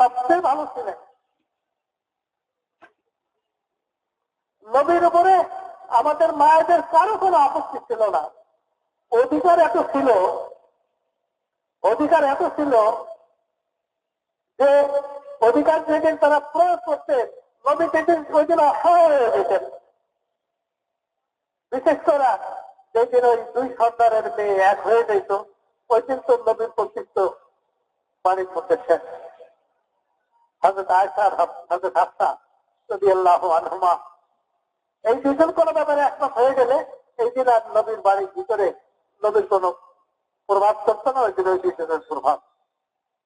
সবচেয়ে ভালো ছিলেন নবীর উপরে আমাদের মায়েদের কারও কোনো আপত্তি ছিল না। অধিকার এত ছিল, অধিকার এত ছিল যে অধিকার যেদিন তারা প্রয়োগ করতে নবী যেদিন ওই দিন অসহায় হয়ে যেতেন বিশেষ করে যেদিন ওই দুই সন্তানের মেয়ে এক হয়ে যেত ওই দিন তো নবীর কর্তৃত্ব পানির মধ্যে শেষ এই দুজন কোনো ব্যাপারে একমত হয়ে গেলে এই দিন আর নবীর বাড়ির ভিতরে নবীর কোন প্রভাব চলতো না, ওই দিন ওই দুজনের প্রভাব।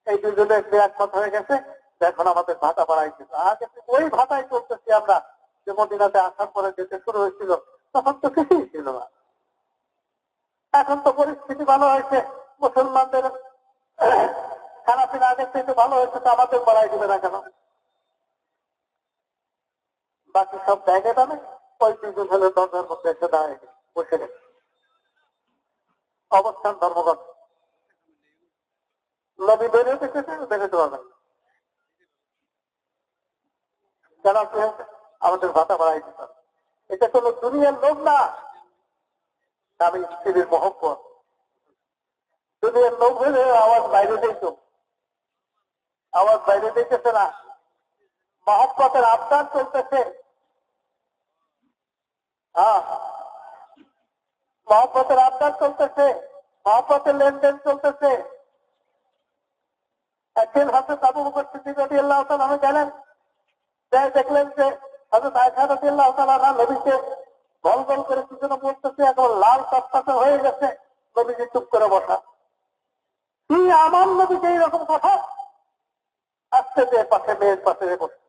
এই দুজনে একমত হয়ে গেছে এখন আমাদের ভাতা বাড়াই কিন্তু আগে ওই ভাতাই করতেছি আমরা, যে মদিনাতে আসার পরে যেতে শুরু হয়েছিল, তখন তো কিছুই ছিল না। এখন তো পরিস্থিতি ভালো হয়েছে, মুসলমানদের পিনা আগের থেকে ভালো হয়েছে তো আমাদের বাড়াই দিবে না কেন? বাকি সব জায়গা দামে ওই দুজন হলে দরজার মধ্যে এসে দাঁড়ায় বসে গেছে অবস্থান ধর্মগত নবী বেরিয়ে দেখেছে বেরোতে পারবেন হয়েছে? আমাদের ভাতা বাড়াই দিতে। এটা কোনো দুনিয়ার লোক না। আমি স্ত্রীর মহব্বত। দুনিয়ার লোক হলে আওয়াজ বাইরে দিত আওয়াজ বাইরে দিতেছে না। মহব্বতের আবদান চলতেছে। হ্যাঁ। মহব্বতের আবদান চলতেছে। মহব্বতের লেনদেন চলতেছে। একদিন হজরত আবু বকর সিদ্দিক আমি গেলেন। দেখলেন যে হজরত রাদিয়াল্লাহু তাআলা নবীকে গল করে কি এখন লাল টপটাতে হয়ে গেছে। নবীজি চুপ করে বসা। কি আমার নবীকে এইরকম কথা? আসতে পাশে, মেয়ের পাশে বসে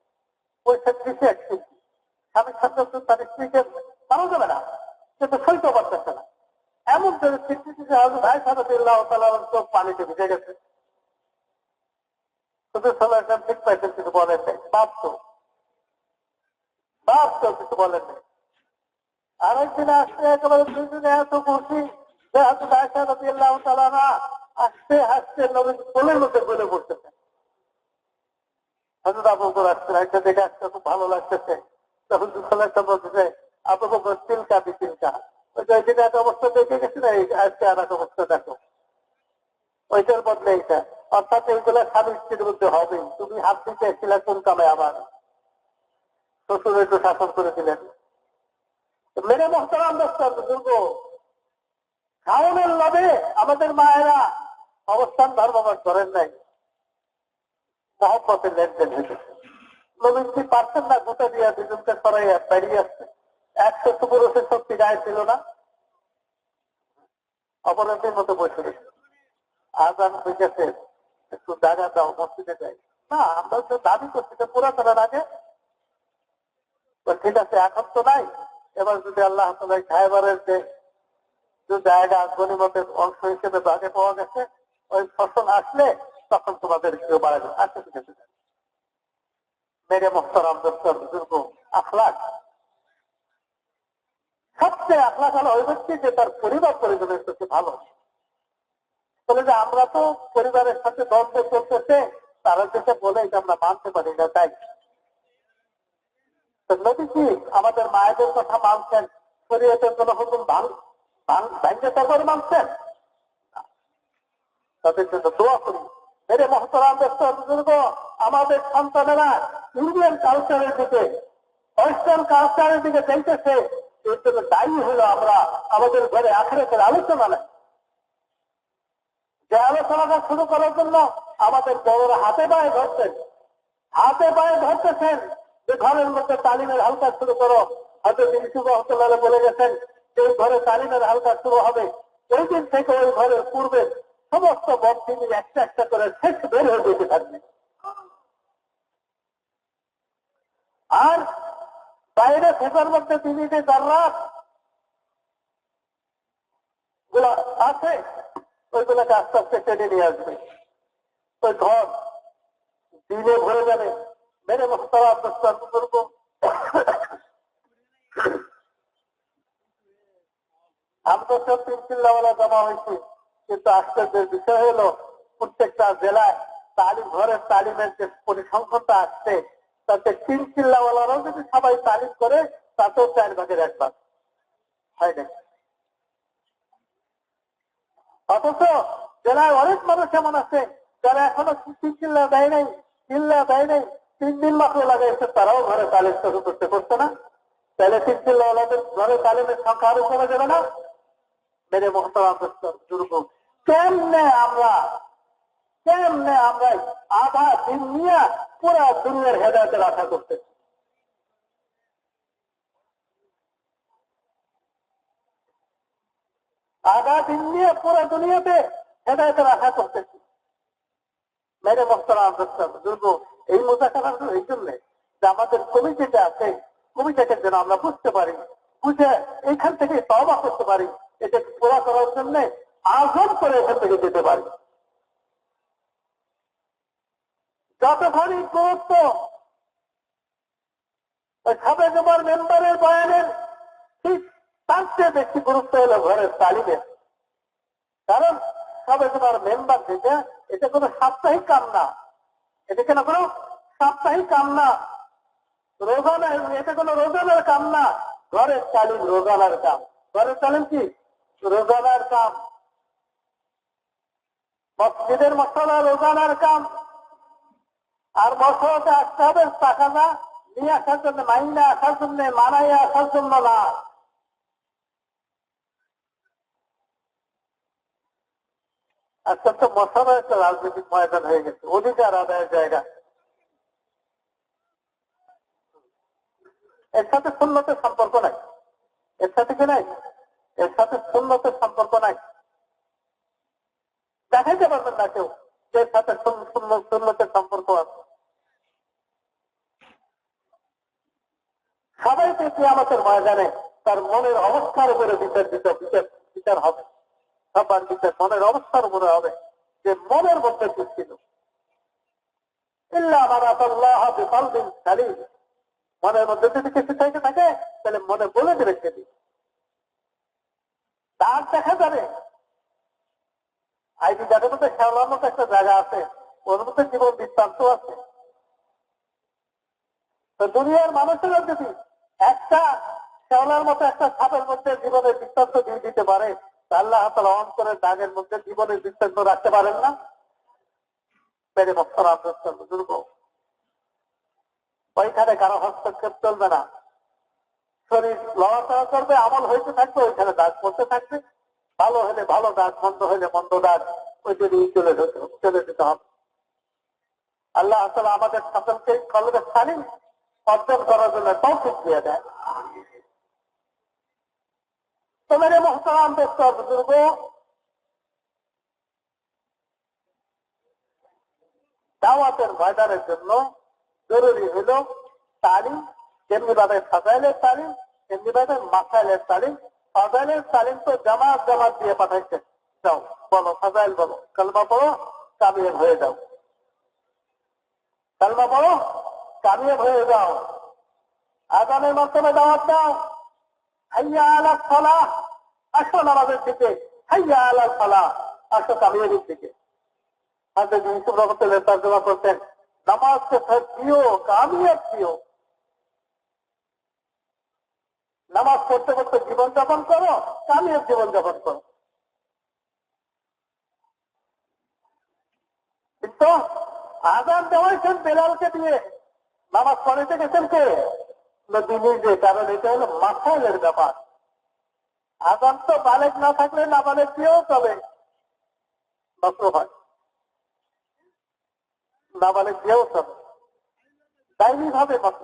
ওই ক্ষেত্রে একটি স্বামীর সাথে তার স্ত্রীকে যাবে না কিন্তু সইতে পারতেছে না এমন তাআলার চোখ পানিতে ভিজে গেছে। ঠিক বলেন তো তো কিছু বলেন নাই। আসতে একেবারে আসতে হাসতে নবীন কোলের মধ্যে বলে পড়তেছে। হজরত আবু বকর আসছে একটা দেখে খুব ভালো লাগতেছে। তখন বলতেছে আবু বকর একটা অবস্থা দেখে গেছে না আজকে আর এক অবস্থা দেখো। ওইটার বদলে এইটা। অর্থাৎ এইগুলা স্বামী স্ত্রীর মধ্যে হবে। তুমি হাত দিতে এসেছিলে কোন কামে শ্বশুর একটু শাসন করে দিলেন। মেরে মহতারাম দোস্তার বুজুর্গ খাওয়ানোর লাভে আমাদের মায়েরা অবস্থান ধর্মবাদ করেন নাই। মহব্বতের লেনদেন নবীনজি পারছেন না দিয়া দুজনকে সরাইয়া আসছে একশো শক্তি গায়ে ছিল না। অপরাধের মতো বসে আজান হয়ে গেছে একটু জায়গা দাও, মসজিদে যাই। না, আমরা তো দাবি করছি তো পুরা করার আগে। ঠিক আছে, এখন তো নাই। এবার যদি আল্লাহ তালা যে যে জায়গা গণিমতের অংশ হিসেবে আগে পাওয়া গেছে, ওই ফসল আসলে তখন তোমাদের কেউ বাড়া যাবে। আচ্ছা ঠিক আছে। মেরে মোস্তরাম দপ্তর বুজুর্গ আখলাক। সবচেয়ে আখলাক হলো ওই ব্যক্তি যে তার পরিবার পরিজনের প্রতি ভালো। বলে যে আমরা তো পরিবারের সাথে দ্বন্দ্ব চলতেছে, তারা যেটা বলে এটা আমরা মানতে পারি না তাই। নদীজি আমাদের মায়েদের কথা মানছেন শরীয়তের কোন হুকুম ভাঙ ভাঙতে তারপরে মানছেন তাদের জন্য দোয়া করি মেরে মহতরাম বুজুর্গ, আমাদের সন্তানেরা ইন্ডিয়ান কালচারের দিকে ওয়েস্টার্ন কালচারের দিকে যাইতেছে, এর জন্য দায়ী হলো আমরা আমাদের ঘরে আখেরাতের আলোচনা নেই। যে আলোচনাটা শুরু করার জন্য আমাদের বড়রা হাতে পায়ে ধরছেন হাতে পায়ে ধরতেছেন যে ঘরের মধ্যে তালিমের হালকা শুরু করো। হয়তো ইসুফ রহমতুল্লাহ বলে গেছেন যে ঘরে তালিমের হালকা শুরু হবে, ওই দিন থেকে ওই ঘরের পূর্বে সমস্ত বক্তি একটা একটা করে শেষ বের হয়ে যেতে থাকবে। আর বাইরে ফেসার মধ্যে তিনি যে জার্রাতগুলো আছে, ওইগুলোকে আস্তে আস্তে টেনে নিয়ে আসবে। ওই ঘর দিনে ভরে যাবে। মেরে মোহতারা প্রস্তাব করব আমরা সব তিন চিল্লাওয়ালা জমা হয়েছি। কিন্তু আশ্চর্যের বিষয় হলো, প্রত্যেকটা জেলায় তালিম, ঘরের তালিমের যে পরিসংখ্যানটা আসছে, তাতে তিন চিল্লাওয়ালারাও যদি সবাই তালিম করে, তাতেও চার ভাগের এক ভাগ। হয় নাকি অথচ জেলায় অনেক মানুষ এমন আছে, যারা এখনও তিন চিল্লা দেয় নাই, চিল্লা দেয় নাই, তিন দিন মাত্র লাগাইছে, তারাও ঘরে তালিম শুরু করতে করছে না। তাহলে তিন চিল্লাওয়ালাদের ঘরে তালিমের সংখ্যা আরও কমে যাবে না? মেরে মোহতারাম দুর্গ কেমনে আমরা কেমনে আমরা আধা দিন নিয়ে পুরা দুনিয়ার হেদায়তের আশা করতে আধা দিন নিয়ে পুরা দুনিয়াতে হেদায়তের আশা করতেছি মেরে মোহতারাম দুর্গ এই মোজাকার এই জন্য যে আমাদের কমিটিটা আছে, কমিটিকে যেন আমরা বুঝতে পারি, বুঝে এখান থেকে তবা করতে পারি, এটাকে পুরা করার জন্য আজম করে এখান থেকে যেতে পারি। যতখানি গুরুত্ব সাবেক আমার মেম্বারের বয়ানের ঠিক তার চেয়ে বেশি গুরুত্ব হলো ঘরের তালিমের। কারণ সাবেক আমার মেম্বার যেটা এটা কোনো সাপ্তাহিক কাম না। এটা কেন কোনো সাপ্তাহিক কাম না? রোজানা এটা কোনো রোজানার কাম না। ঘরের তালিম রোজানার কাম। ঘরের তালিম কি? রোজানার কাম। মসজিদের মশলা রোজানার কাম আর মশলাতে আসতে হবে টাকা না নিয়ে আসার জন্য মাইনে, আসার জন্য মানাই আসার জন্য না। আজকে তো মশলা একটা রাজনৈতিক ময়দান হয়ে গেছে, অধিকার আদায়ের জায়গা। এর সাথে শূন্যতের সম্পর্ক নাই। এর সাথে কি নাই? এর সাথে শূন্যতের সম্পর্ক নাই। দেখাইতে পারবেন না কেউ এর সাথে শূন্যতের সম্পর্ক আছে। সবাইকে কি আমাদের ময়দানে তার মনের অবস্থার উপরে বিচার দিতে বিচার বিচার হবে। সবার বিচার মনের অবস্থার উপরে হবে, যে মনের মধ্যে কি ছিল মনের মধ্যে যদি কিছু থাকে, তাহলে মনে বলে দেবে সেটি তার দেখা যাবে আইডি যাদের মধ্যে খেলার মতো একটা জায়গা আছে, ওর মধ্যে জীবন বৃত্তান্ত আছে। তো দুনিয়ার মানুষেরা যদি একটা শেওলার মতো একটা ছাপের মধ্যে জীবনের বৃত্তান্ত দিয়ে দিতে পারে আল্লাহ তালা অন্তরের দাগের মধ্যে জীবনের বৃত্তান্ত রাখতে পারেন না। পেরে বছর দুর্গ ওইখানে কারও হস্তক্ষেপ চলবে না। শরীর লড়াচড়া করবে, আমল হইতে থাকবে, ওইখানে দাগ পড়তে থাকবে। ভালো হলে ভালো দাগ মন্দ হলে মন্দ দাগ ওই যদি চলে যেতে চলে যেতে হবে। আল্লাহ আসলে আমাদের সকলকে কলবে সালিম, অর্জন করার জন্য তৌফিক দিয়ে দেয় তো মেরে মোহতারাম বুজুর্গ, দাওয়াতের ময়দানের জন্য জরুরি হল তালিম যেমনি ভাবে ফাজাইলের তালিম তেমনি ভাবে মাসাইলের তালিম ফাজাইলের তালিম তো জামাত জামাত দিয়ে পাঠাইছে। যাও, বলো ফাজাইল বলো, কালমা পড়ো কামিয়ে হয়ে যাও। কালমা পড়ো কামিয়ে হয়ে যাও। আদানের মাধ্যমে দাওয়াত দাও। হাইয়া আলা ফলা আসো নামাজের থেকে হাইয়া আলা ফলা আসো কামিয়াবির থেকে হাতে জিনিস রকম তার্জমা করতেন নামাজকে দিও, কামিয়াব দিও। নামাজ পড়তে পড়তে জীবন যাপন করো কামিয়াব জীবন যাপন করো। কিন্তু আজান দেওয়াইছেন বেলালকে দিয়ে নামাজ পড়াইতে গেছেন কে নিজে, কারণ এটা হলো মাসাইলের ব্যাপার। আজান তো বালেক না থাকলে না বালেক দিয়েও চলে। নষ্ট হয়। নাবালেক দিয়েও চলে। দায়নি ভাবে মাত্র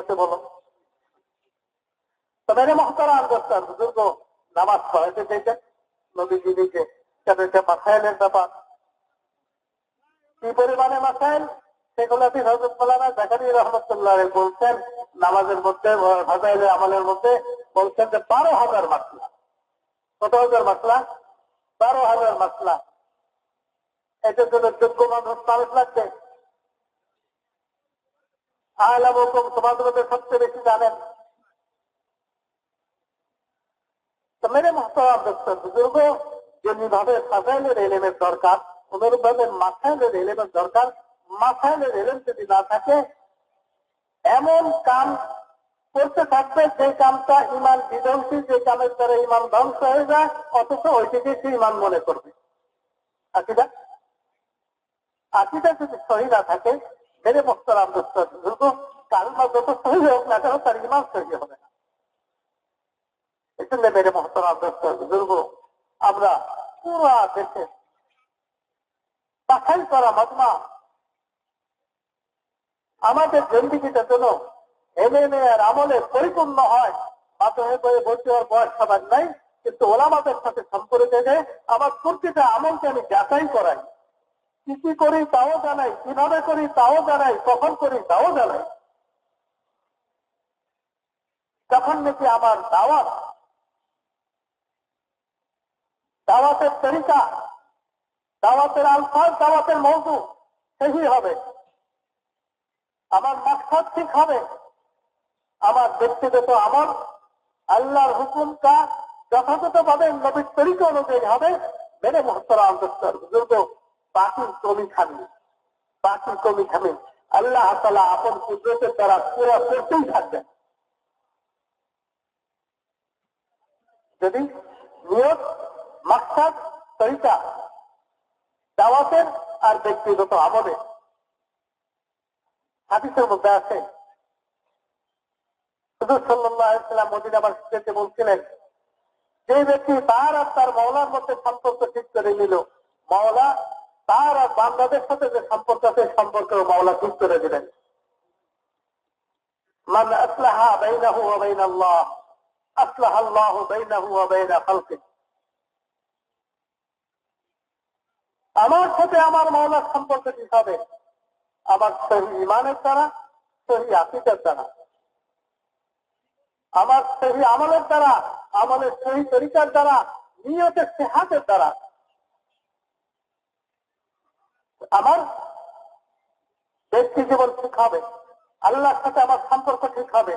আছে বলো? তো মেরে মহতারা আন্দোস্তান বুজুর্গ নামাজ এটা মাসাইলের ব্যাপার। কি পরিমাণে মাসাইল? সেগুলো আপনি হজরত জাকারি রহমতুল্লাহ বলছেন, নামাজের মধ্যে ফাজাইলের আমলের মধ্যে বলছেন যে বারো হাজার মাসলা। কত হাজার মাসলা? বারো হাজার মাসলা। এটার জন্য যোগ্য মানুষ মানুষ লাগবে সবচেয়ে বেশি জানেন। মেরে দরকার অনুরূপ ভাবে মাথাইলের এলেমের দরকার। যদি না থাকে, এমন কাম করতে থাকবে যে কামটা ইমান বিধ্বংসী, যে কামের দ্বারা ইমান ধ্বংস হয়ে যায়, অথচ ওইটিকে সে ইমান মনে করবে। আকিদা? আকিদা যদি সহি না থাকে, মেরে মোস্তারাম দোস্তর বুজুর্গ কালমা যত সহি হোক না কেন, তার ইমান সহি হবে মেরে আমরা পুরা দেশে করা আমাদের জিন্দিগিটা যেন আর আমলে পরিপূর্ণ হয়। মাধ্যমে করে ভর্তি হওয়ার বয়স সবার নাই, কিন্তু ওলামাদের সাথে সম্পর্কে আমার প্রতিটা আমলকে আমি যাচাই করাই। কি কি করি, তাও জানাই, কীভাবে করি, তাও জানাই, কখন করি, তাও জানাই। তখন নাকি আমার দাওয়াত, দাওয়াতের তরিকা, দাওয়াতের আলফাজ, দাওয়াতের মৌজু, সেই হবে। আমার মাকসাদ ঠিক হবে। আমার ব্যক্তিগত আমল, আল্লাহর হুকুমটা যথাযথভাবে নবীর তরিকা অনুযায়ী হবে মেরে মহতরা অন্তর বুজুর্গ। বাকি কমি খামি বাকি কমি খামি আল্লাহ তালা আপন কুদরতের দ্বারা পুরো করতেই থাকবেন যদি নিয়ত, মাকসাদ, তরিকা, দাওয়াতের আর ব্যক্তিগত আমলে হাদিসের মধ্যে আছে। শুধু সাল্লাম মদিনা মাসিদকে বলছিলেন, যে ব্যক্তি তার আর তার মৌলার মধ্যে সম্পর্ক ঠিক করে নিল, মাওলা তার আর বান্দাদের সাথে যে সম্পর্ক আছে সম্পর্ক মাওলা ঠিক করে দিলেন। মান আসলাহা বাইনাহু ওয়া বাইনাল্লাহ, আসলাহ আল্লাহু বাইনাহু ওয়া বাইনা খালকিহি। আমার সাথে আমার মৌলার সম্পর্ক ঠিক হবে? আমার সহি ইমানের দ্বারা, সহি আকিদের দ্বারা। আমার সহি আমলের দ্বারা, আমলের সহি তরিকার দ্বারা, নিয়তের সেহাতের দ্বারা। আমার ব্যক্তি জীবন ঠিক হবে আল্লাহর সাথে আমার সম্পর্ক ঠিক হবে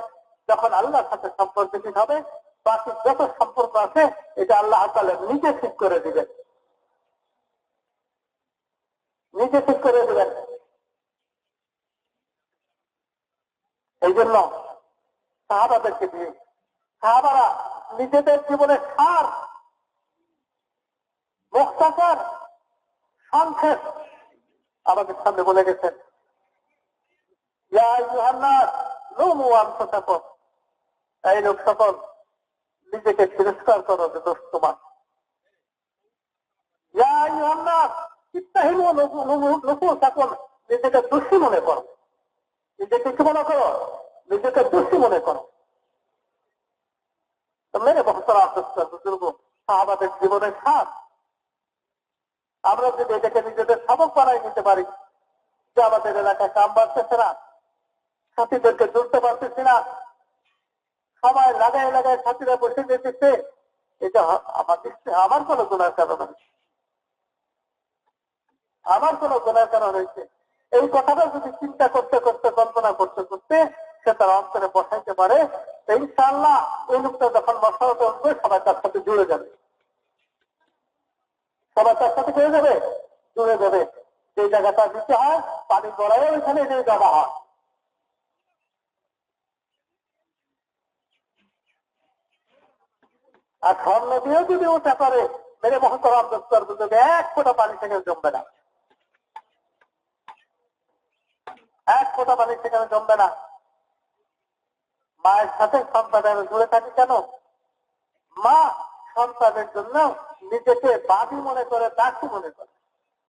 যখন আল্লাহর সাথে সম্পর্ক ঠিক হবে বাকি যত সম্পর্ক আছে, এটা আল্লাহ তাহলে নিজে ঠিক করে দিবেন। নিজে ঠিক করে দেবেন। এই জন্য সাহাবাদেরকে দিয়ে, সাহাবারা নিজেদের জীবনের সার, মুক্তাচার, সংক্ষেপ আমাদের সামনে বলে গেছেন। এই লোক সকল, নিজেকে তিরস্কার করো যে দোষ তোমার। নিজেকে দোষী মনে করো। নিজেকে কি মনে করো? নিজেকে দোষী মনে করো। মেরে বহতরা বুজুর্গ, সাহাবাদের জীবনের সাথ আমরা যদি এটাকে নিজেদের সাবক বানাই নিতে পারি, যে আমাদের এলাকায় কাম বাড়তেছে না সাথীদেরকে জুড়তে পারতেছি না সবাই লাগায় লাগায় সাথীরা বসে যেতেছে, এটা আমার আমার কোনো গুণার কারণ হয়েছে আমার কোন গুণার কারণ হয়েছে। এই কথাটা যদি চিন্তা করতে করতে, কল্পনা করতে করতে সে তার অন্তরে বসাইতে পারে ইনশাল্লাহ ওই লোকটা যখন বসাতে উঠবে সবাই তার সাথে জুড়ে যাবে। সবাই তার সাথে জুড়ে যাবে জুড়ে যাবে যে জায়গাটা দিতে হয় পানি গড়ায় ওইখানে নিয়ে যাওয়া হয়। আর স্বর্ণ দিয়েও যদি ওটা পারে মেরে মহতরাম দপ্তর বুঝবে এক ফোটা পানি থেকে জমবে না। এক ফোটা পানি সেখানে জমবে না। মায়ের সাথে সন্তানের জুড়ে থাকে কেন? মা সন্তানের জন্য নিজেকে বাদী মনে করে দাসী মনে করে।